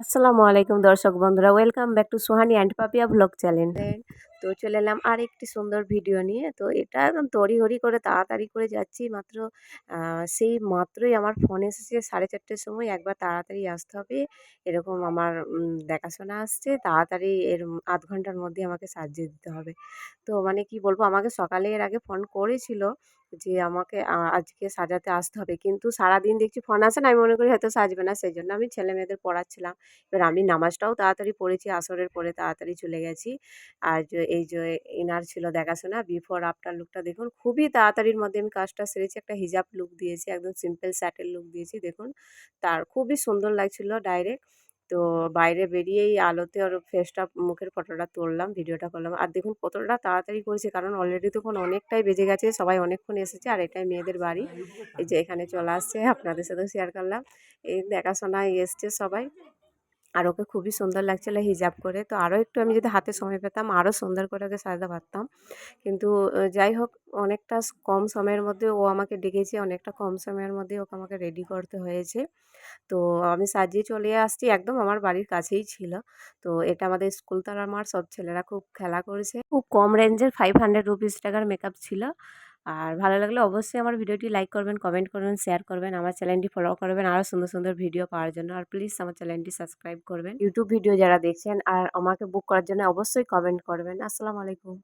আসসালামু আলাইকুম দর্শক বন্ধুরা welcome back to Sohani and Papiya blog channel তো চলে এলাম আর একটি সুন্দর ভিডিও নিয়ে। তো এটা একদম তড়িঘড়ি করে তাড়াতাড়ি করে যাচ্ছি। মাত্র সেই মাত্রই আমার ফোন এসেছে সাড়ে চারটের সময়। একবার তাড়াতাড়ি আসতে হবে। এরকম আমার দেখাশোনা আসছে। তাড়াতাড়ি এর আধ ঘণ্টার মধ্যে আমাকে সাজিয়ে দিতে হবে। তো মানে কি বলব? আমাকে সকালে এর আগে ফোন করেছিল যে আমাকে আজকে সাজাতে আসতে হবে। কিন্তু সারাদিন দেখছি ফোন আসে না। আমি মনে করি হয়তো সাজবে না। সেই জন্য আমি ছেলে মেয়েদের পড়াচ্ছিলাম। এবার আমি নামাজটাও তাড়াতাড়ি পড়েছি। আসরের পরে তাড়াতাড়ি চলে গেছি। আর এই যে এনার ছিল দেখাশোনা বিফোর আফটার লুকটা দেখুন, খুবই তাড়াতাড়ির মধ্যে আমি কাজটা সেরেছি, একটা হিজাব লুক দিয়েছি, একদম সিম্পল স্যাটেল লুক দিয়েছি, দেখুন। তার খুবই সুন্দর লাগছিল ডাইরেক্ট তো বাইরে বেরিয়েই আলোতে ওর ফেসটা মুখের ফটোটা তুললাম ভিডিওটা করলাম। আর দেখুন কতটা তাড়াতাড়ি করেছি, কারণ অলরেডি তখন অনেকটাই বেজে গেছে, সবাই অনেকক্ষণ এসেছে, আর এটাই মেয়েদের বাড়ি। এই যে এখানে চলে আসছে, আপনাদের সাথেও শেয়ার করলাম। এই দেখাশোনায় এসছে সবাই। আর ওকে খুবই সুন্দর লাগছিল হিজাব করে। তো আরও একটু আমি যদি হাতে সময় পেতাম আরও সুন্দর করে ওকে সাজাতে পারতাম। কিন্তু যাই হোক, অনেকটা কম সময়ের মধ্যে ও আমাকে ডেকেছে, অনেকটা কম সময়ের মধ্যে ওকে আমাকে রেডি করতে হয়েছে। তো আমি সাজিয়ে চলে আসছি, একদম আমার বাড়ির কাছেই ছিল। তো এটা আমাদের স্কুল তারা মার সব ছেলেরা খুব খেলা করেছে। খুব কম রেঞ্জের ফাইভ হান্ড্রেড রুপিস টাকার মেকআপ ছিল। আর ভালো লাগলে অবশ্যই আমার ভিডিওটি লাইক করবেন, কমেন্ট করবেন, শেয়ার করবেন, আমার চ্যানেলটি ফলো করবেন, আরও সুন্দর সুন্দর ভিডিও পাওয়ার জন্য। আর প্লিজ আমার চ্যানেলটি সাবস্ক্রাইব করবেন। ইউটিউব ভিডিও যারা দেখছেন আর আমাকে বুক করার জন্য অবশ্যই কমেন্ট করবেন। আসসালামু আলাইকুম।